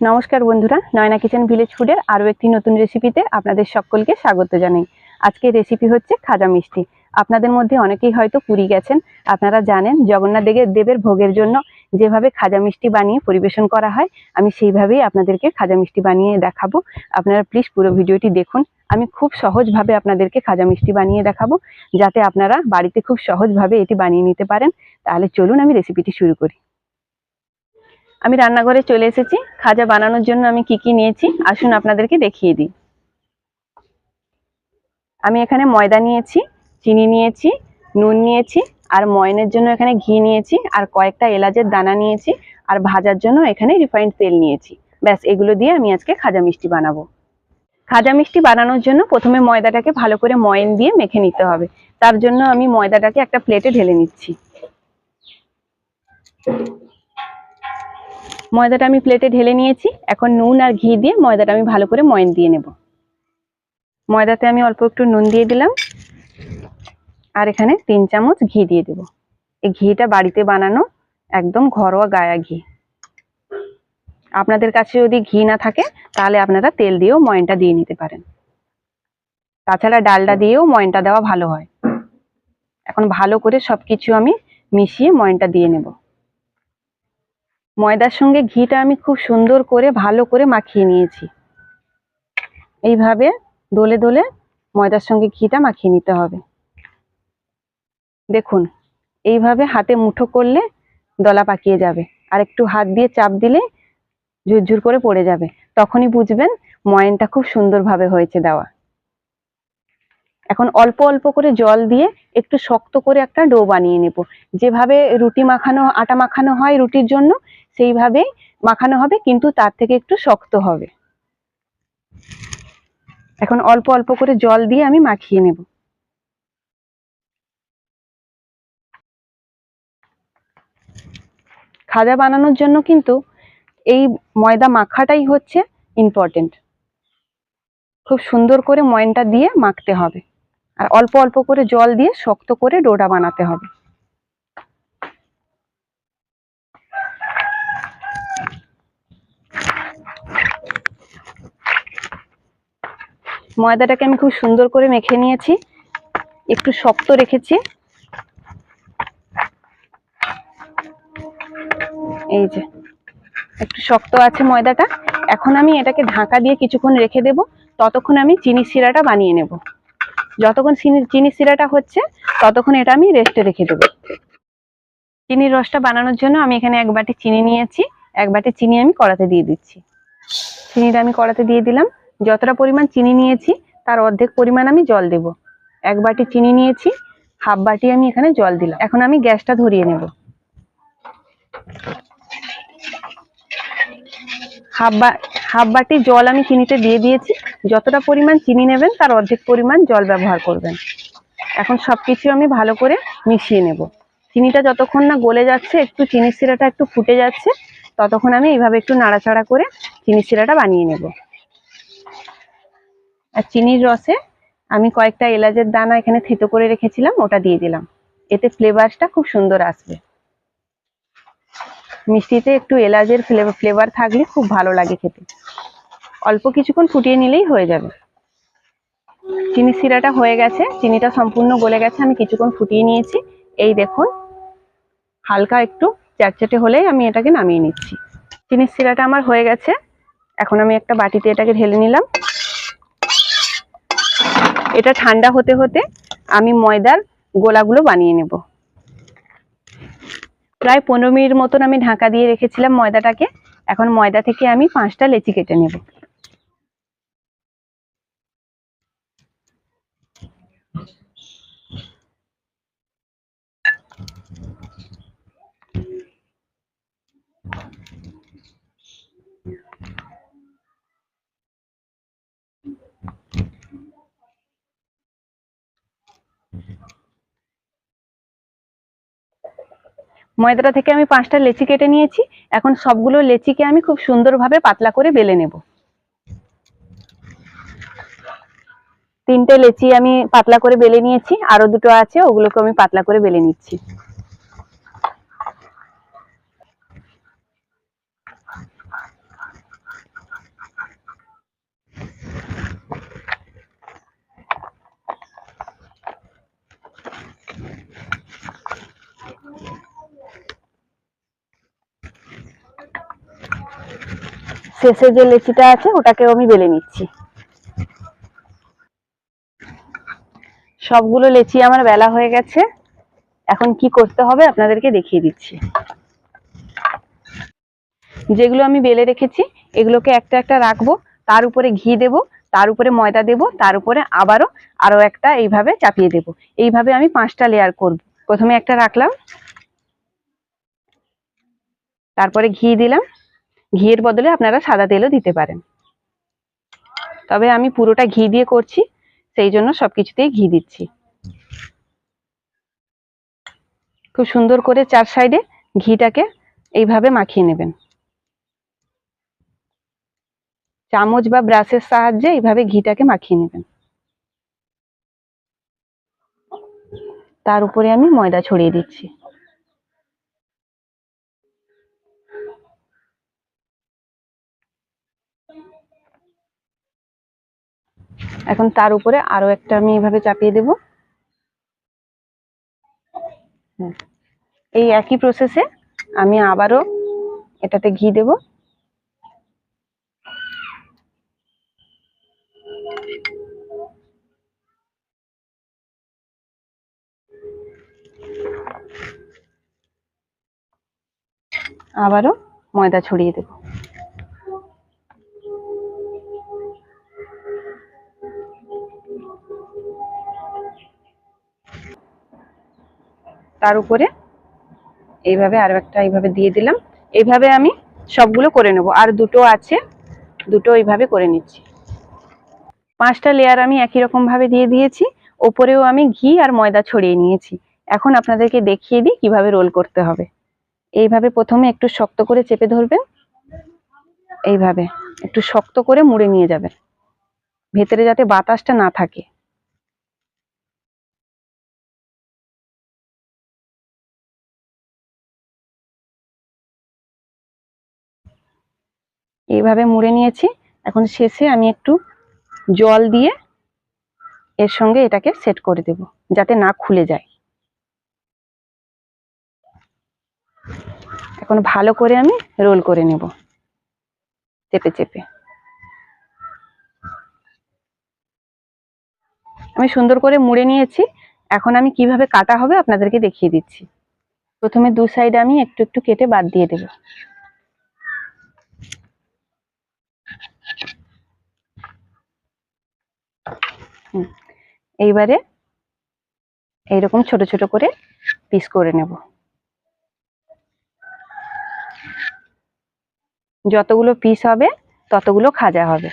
নমস্কার বন্ধুরা, Nayana kitchen village ফুডের আরও একটি নতুন রেসিপিতে আপনাদের সকলকে স্বাগত জানাই। আজকের রেসিপি হচ্ছে খাজা মিষ্টি। আপনাদের মধ্যে অনেকেই হয়তো পুরী গেছেন, আপনারা জানেন জগন্নাথ দেবের দেবের ভোগের জন্য যেভাবে খাজা মিষ্টি বানিয়ে পরিবেশন করা হয়, আমি সেইভাবেই আপনাদেরকে খাজা মিষ্টি বানিয়ে দেখাবো। আপনারা প্লিজ পুরো ভিডিওটি দেখুন। আমি খুব সহজভাবে আপনাদেরকে খাজা মিষ্টি বানিয়ে দেখাবো, যাতে আপনারা বাড়িতে খুব সহজভাবে এটি বানিয়ে নিতে পারেন। তাহলে চলুন আমি রেসিপিটি শুরু করি। আমি রান্নাঘরে চলে এসেছি। খাজা বানানোর জন্য আমি কি কি নিয়েছি? আসুন আপনাদেরকে দেখিয়ে দিই। আমি এখানে ময়দা নিয়েছি, চিনি নিয়েছি, নুন নিয়েছি, আর ময়নের জন্য এখানে ঘি নিয়েছি, আর কয়েকটা এলাচের দানা নিয়েছি, আর ভাজার জন্য এখানে রিফাইন্ড তেল নিয়েছি। ব্যাস, এগুলো দিয়ে আমি আজকে খাজা মিষ্টি বানাবো। খাজা মিষ্টি বানানোর জন্য প্রথমে ময়দাটাকে ভালো করে ময়ন দিয়ে মেখে নিতে হবে। তার জন্য আমি ময়দাটাকে একটা প্লেটে ঢেলে নিচ্ছি। ময়দাটা আমি প্লেটে ঢেলে নিয়েছি। এখন নুন আর ঘি দিয়ে ময়দাটা আমি ভালো করে ময়ন দিয়ে নেব। ময়দাতে আমি অল্প একটু নুন দিয়ে দিলাম। আর এখানে তিন চামচ ঘি দিয়ে দেব। এই ঘিটা বাড়িতে বানানো একদম ঘরোয়া গায়া ঘি। আপনাদের কাছে যদি ঘি না থাকে, তাহলে আপনারা তেল দিয়েও ময়নটা দিয়ে নিতে পারেন। তাছাড়া ডালডা দিয়েও ময়নটা দেওয়া ভালো হয়। এখন ভালো করে সবকিছু আমি মিশিয়ে ময়নটা দিয়ে নেব। ময়দার সঙ্গে ঘিটা আমি খুব সুন্দর করে, ভালো করে মাখিয়ে নিয়েছি। এইভাবে দোলে দোলে ময়দার সঙ্গে ঘিটা মাখিয়ে নিতে হবে। দেখুন, এইভাবে হাতে মুঠো করলে দলা পাকিয়ে যাবে। আর একটু হাত দিয়ে চাপ দিলে ঝুরঝুর করে পড়ে যাবে। তখনই বুঝবেন ময়নটা খুব সুন্দরভাবে হয়েছে দেওয়া। এখন অল্প অল্প করে জল দিয়ে একটু শক্ত করে একটা ডো বানিয়ে নেব। যেভাবে রুটি মাখানো, আটা মাখানো হয় রুটির জন্য সেইভাবে মাখানো হবে, কিন্তু তার থেকে একটু শক্ত হবে। এখন অল্প অল্প করে জল দিয়ে আমি মাখিয়ে নেব। খাজা বানানোর জন্য কিন্তু এই ময়দা মাখাটাই হচ্ছে ইম্পর্টেন্ট খুব সুন্দর করে ময়নটা দিয়ে মাখতে হবে। আর অল্প অল্প করে জল দিয়ে শক্ত করে ডোটা বানাতে হবে। ময়দাটাকে আমি খুব সুন্দর করে মেখে নিয়েছি। একটু শক্ত রেখেছি। এই যে, একটু শক্ত আছে ময়দাটা। এখন আমি এটাকে ঢাকা দিয়ে কিছুক্ষণ রেখে দেব। ততক্ষণ আমি চিনি শিরাটা বানিয়ে নেব। যতক্ষণ চিনি চিনি শিরাটা হচ্ছে, ততক্ষণ এটা আমি রেস্টে রেখে দেবো। চিনির রসটা বানানোর জন্য আমি এখানে এক বাটি চিনি নিয়েছি, এক বাটি চিনি আমি কড়াতে দিয়ে দিচ্ছি। চিনিটা আমি কড়াতে দিয়ে দিলাম। যতটা পরিমাণ চিনি নিয়েছি, তার অর্ধেক পরিমাণ আমি জল দেব। এক বাটি চিনি নিয়েছি, হাফ বাটি আমি এখানে জল দিলাম। এখন আমি গ্যাসটা ধরিয়ে নেব। হাফ বা হাফ বাটি জল আমি চিনিতে দিয়ে দিয়েছি। যতটা পরিমাণ চিনি নেবেন, তার অর্ধেক পরিমাণ জল ব্যবহার করবেন। এখন সব কিছু আমি ভালো করে মিশিয়ে নেব। চিনিটা যতক্ষণ না গলে যাচ্ছে, একটু চিনির শিরাটা একটু ফুটে যাচ্ছে, ততক্ষণ আমি এইভাবে একটু নাড়াচাড়া করে চিনির শিরাটা বানিয়ে নেব। আর চিনির রসে আমি কয়েকটা এলাচের দানা এখানে থেতো করে রেখেছিলাম, ওটা দিয়ে দিলাম। এতে ফ্লেভারটা খুব সুন্দর আসবে। মিষ্টিতে একটু এলাচের ফ্লেভার থাকলে খুব ভালো লাগে খেতে। অল্প কিছুক্ষণ ফুটিয়ে নিলেই হয়ে যাবে। চিনি শিরাটা হয়ে গেছে, চিনিটা সম্পূর্ণ গলে গেছে, আমি কিছুক্ষণ ফুটিয়ে নিয়েছি। এই দেখুন, হালকা একটু চ্যাটচ্যাটে হলেই আমি এটাকে নামিয়ে নিচ্ছি। চিনির শিরাটা আমার হয়ে গেছে, এখন আমি একটা বাটিতে এটাকে ঢেলে নিলাম। এটা ঠান্ডা হতে হতে আমি ময়দার গোলাগুলো বানিয়ে নেব। প্রায় পনেরো মিনিট মতন আমি ঢাকা দিয়ে রেখেছিলাম ময়দাটাকে। এখন ময়দা থেকে আমি পাঁচটা লেচি কেটে নেব। ময়দাটা থেকে আমি পাঁচটা লেচি কেটে নিয়েছি। এখন সবগুলো লেচিকে আমি খুব সুন্দরভাবে পাতলা করে বেলে নেব। তিনটে লেচি আমি পাতলা করে বেলে নিয়েছি, আরও দুটো আছে, ওগুলোকে আমি পাতলা করে বেলে নিচ্ছি। শেষে যে লেচিটা আছে, ওটাকেও আমি বেলে নিচ্ছি। সবগুলো লেচি আমার বেলা হয়ে গেছে। এখন কি করতে হবে আপনাদেরকে দেখিয়ে দিচ্ছি। যেগুলো আমি বেলে রেখেছি, এগুলোকে একটা একটা রাখব, তার উপরে ঘি দেব, তার উপরে ময়দা দেব, তার উপরে আবারও আরও একটা এইভাবে চাপিয়ে দেব। এইভাবে আমি পাঁচটা লেয়ার করব। প্রথমে একটা রাখলাম, তারপরে ঘি দিলাম ঘিয়ের বদলে আপনারা সাদা তেলও দিতে পারেন। তবে আমি পুরোটা ঘি দিয়ে করছি, সেই জন্য সবকিছুতেই ঘি দিচ্ছি। খুব সুন্দর করে চার সাইডে ঘিটাকে এইভাবে মাখিয়ে নেবেন। চামচ বা ব্রাশের সাহায্যে এইভাবে ঘিটাকে মাখিয়ে নেবেন। তার উপরে আমি ময়দা ছড়িয়ে দিচ্ছি। এখন তার উপরে আরও একটা আমি এইভাবে চাপিয়ে দেব। এই একই প্রসেসে আমি আবারও এটাতে ঘি দেব। আবারও ময়দা ছড়িয়ে দেব। তার উপরে এইভাবে আরও একটা এইভাবে দিয়ে দিলাম। এইভাবে আমি সবগুলো করে নেব। আর দুটো আছে, দুটো এইভাবে করে নিচ্ছি। পাঁচটা লেয়ার আমি একই রকম ভাবে দিয়ে দিয়েছি। ওপরেও আমি ঘি আর ময়দা ছড়িয়ে নিয়েছি। এখন আপনাদেরকে দেখিয়ে দিই কীভাবে রোল করতে হবে। এইভাবে প্রথমে একটু শক্ত করে চেপে ধরবেন। এইভাবে একটু শক্ত করে মুড়ে নিয়ে যাবেন। ভেতরে যাতে বাতাসটা না থাকে। এইভাবে মুড়ে নিয়েছি। এখন শেষে আমি একটু জল দিয়ে এর সঙ্গে এটাকে সেট করে দেব, যাতে না খুলে যায়। এখন ভালো করে আমি রোল করে নেব, চেপে চেপে। আমি সুন্দর করে মুড়ে নিয়েছি। এখন আমি কীভাবে কাটা হবে আপনাদেরকে দেখিয়ে দিচ্ছি। প্রথমে দু সাইড আমি একটু একটু কেটে বাদ দিয়ে দেবো। হুম। এইবারে এইরকম ছোট ছোট করে পিস করে নেব যতগুলো পিস হবে, ততগুলো খাজা হবে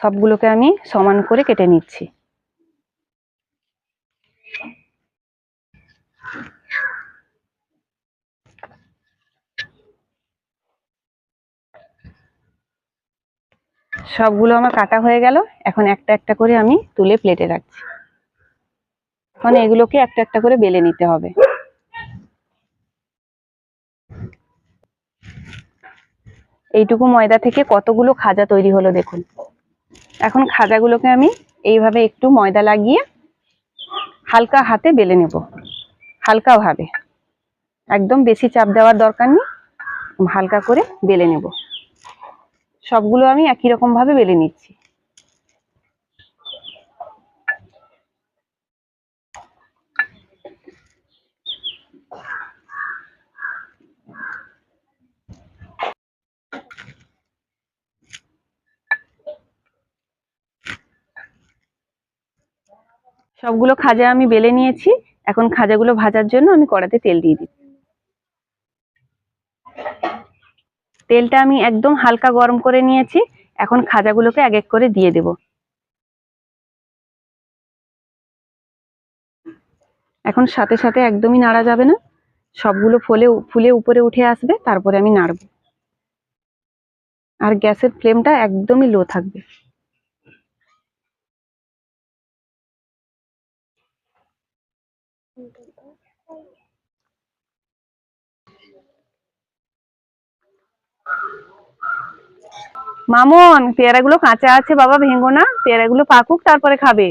সবগুলোকে আমি সমান করে কেটে নিচ্ছি সবগুলো আমার কাটা হয়ে গেল। এখন একটা একটা করে আমি তুলে প্লেটে রাখছি। এখন এগুলোকে একটা একটা করে বেলে নিতে হবে। এইটুকু ময়দা থেকে কতগুলো খাজা তৈরি হলো দেখুন। এখন খাজাগুলোকে আমি এইভাবে একটু ময়দা লাগিয়ে হালকা হাতে বেলে নেব। হালকা ভাবে। একদম বেশি চাপ দেওয়ার দরকার নেই। হালকা করে বেলে নেব। সবগুলো আমি একই রকম ভাবে বেলে নিচ্ছি। সবগুলো খাজা আমি বেলে নিয়েছি। এখন খাজাগুলো ভাজার জন্য আমি কড়াতে তেল দিয়ে দিচ্ছি। তেলটা আমি একদম হালকা গরম করে নিয়েছি। এখন খাজাগুলোকে এক এক করে দিয়ে দেব। এখন সাথে সাথে একদমই নাড়া যাবে না। সবগুলো ফলে ফুলে উপরে উঠে আসবে, তারপরে আমি নাড়ব। আর গ্যাসের ফ্লেমটা একদমই লো থাকবে। মামন, পেয়ারাগুলো কাঁচা আছে বাবা, ভেঙো না। পেয়ারাগুলো পাকুক, তারপরে খাবে।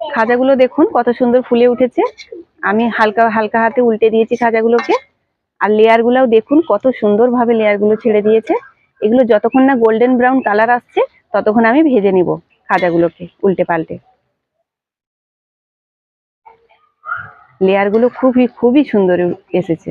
খাজাগুলো দেখুন, কত সুন্দর ফুলে উঠেছে। আমি হালকা হালকা হাতে উল্টে দিয়েছি খাজাগুলোকে। আর লেয়ারগুলোও দেখুন, কত সুন্দরভাবে লেয়ারগুলো ছেড়ে দিয়েছে। এগুলো যতক্ষণ না গোল্ডেন ব্রাউন কালার আসছে, ততক্ষণ আমি ভেজে নিব খাজাগুলোকে উল্টে পাল্টে। লেয়ারগুলো খুবই খুবই সুন্দর এসেছে।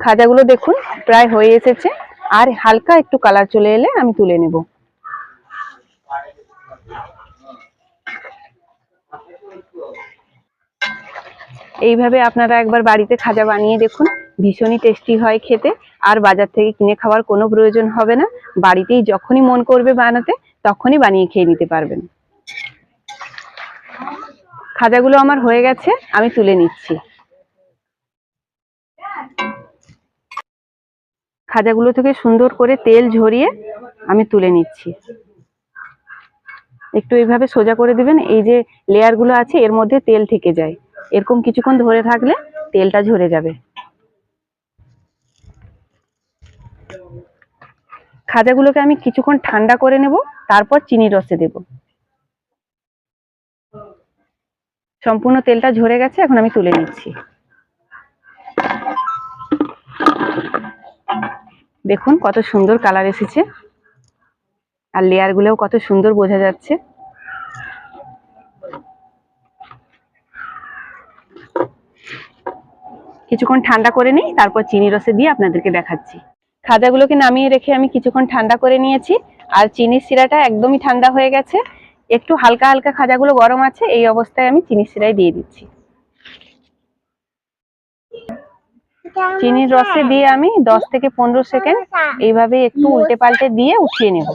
খাজাগুলো দেখুন, প্রায় হয়ে এসেছে। আর হালকা একটু কালার চলে এলে আমি তুলে নেব। এইভাবে আপনারা একবার বাড়িতে খাজা বানিয়ে দেখুন। ভীষণই টেস্টি হয় খেতে। আর বাজার থেকে কিনে খাওয়ার কোনো প্রয়োজন হবে না। বাড়িতেই যখনই মন করবে বানাতে, তখনই বানিয়ে খেয়ে নিতে পারবেন। খাজাগুলো আমার হয়ে গেছে, আমি তুলে নিচ্ছি। খাজাগুলো থেকে সুন্দর করে তেল ঝরিয়ে আমি তুলে নিচ্ছি। একটু এইভাবে সোজা করে দিবেন, এই যে লেয়ারগুলো আছে, এর মধ্যে তেল থেকে যায়। এরকম কিছুক্ষণ ধরে থাকলে তেলটা ঝরে যাবে। খাজাগুলোকে আমি কিছুক্ষণ ঠান্ডা করে নেব, তারপর চিনি রসে দেব। সম্পূর্ণ তেলটা ঝরে গেছে, এখন আমি তুলে নিচ্ছি। দেখুন কত সুন্দর কালার এসেছে। আর লেয়ারগুলোও কত সুন্দর বোঝা যাচ্ছে। কিছুক্ষণ ঠান্ডা করে নিই, তারপর চিনি রসে দিয়ে আপনাদেরকে দেখাচ্ছি। খাজাগুলোকে নামিয়ে রেখে আমি কিছুক্ষণ ঠান্ডা করে নিয়েছি। আর চিনির শিরাটা একদমই ঠান্ডা হয়ে গেছে। একটু হালকা হালকা খাজাগুলো গরম আছে, এই অবস্থায় আমি চিনি সিরাই দিয়ে দিচ্ছি। চিনির রসে দিয়ে আমি দশ থেকে পনেরো সেকেন্ড এইভাবে একটু উল্টে পাল্টে দিয়ে উঠিয়ে নেব।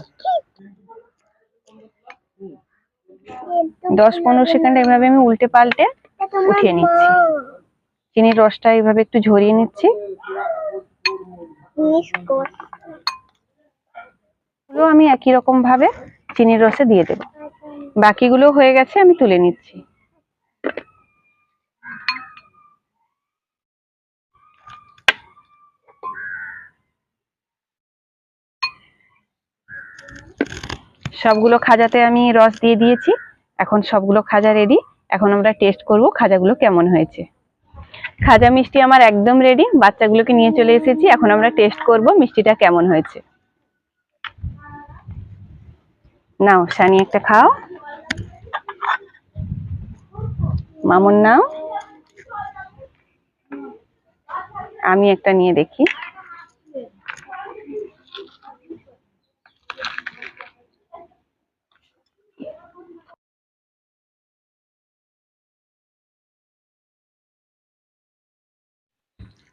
দশ পনেরো সেকেন্ড এইভাবে আমি উল্টে পাল্টে উঠিয়ে নিচ্ছি। চিনির রসটা এইভাবে একটু ঝরিয়ে নিচ্ছি। আমি একই রকম ভাবে চিনির রসে দিয়ে দেব। বাকিগুলো হয়ে গেছে, আমি তুলে নিচ্ছি। সবগুলো খাজাতে আমি রস দিয়ে দিয়েছি। এখন সবগুলো খাজা রেডি এখন আমরা টেস্ট করব খাজাগুলো কেমন হয়েছে। খাজা মিষ্টি আমার একদম রেডি বাচ্চাগুলোকে নিয়ে চলে এসেছি। এখন আমরা টেস্ট করব মিষ্টিটা কেমন হয়েছে। নাও, সানি একটা খাও। মামুন নাও। আমি একটা নিয়ে দেখি।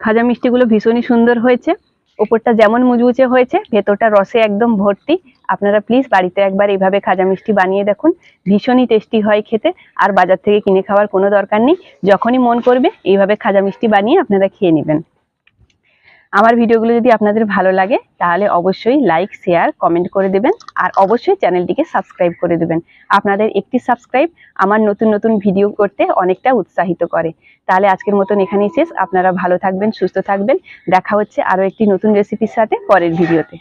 খাজা মিষ্টিগুলো ভীষণই সুন্দর হয়েছে। ওপরটা যেমন মুচমুচে হয়েছে, ভেতরটা রসে একদম ভর্তি। আপনারা প্লিজ বাড়িতে একবার এইভাবে খাজা মিষ্টি বানিয়ে দেখুন। ভীষণই টেস্টি হয় খেতে, আর বাজার থেকে কিনে খাওয়ার কোনো দরকার নেই। যখনই মন করবে, এইভাবে খাজা মিষ্টি বানিয়ে আপনারা খেয়ে নেবেন। আমার ভিডিওগুলো যদি আপনাদের ভালো লাগে, তাহলে অবশ্যই লাইক শেয়ার কমেন্ট করে দেবেন, আর অবশ্যই চ্যানেলটিকে সাবস্ক্রাইব করে দেবেন। আপনাদের একটি সাবস্ক্রাইব আমার নতুন নতুন ভিডিও করতে অনেকটা উৎসাহিত করে। তাহলে আজকের মতন এখানেই শেষ। আপনারা ভালো থাকবেন, সুস্থ থাকবেন। দেখা হচ্ছে আরও একটি নতুন রেসিপির সাথে পরের ভিডিওতে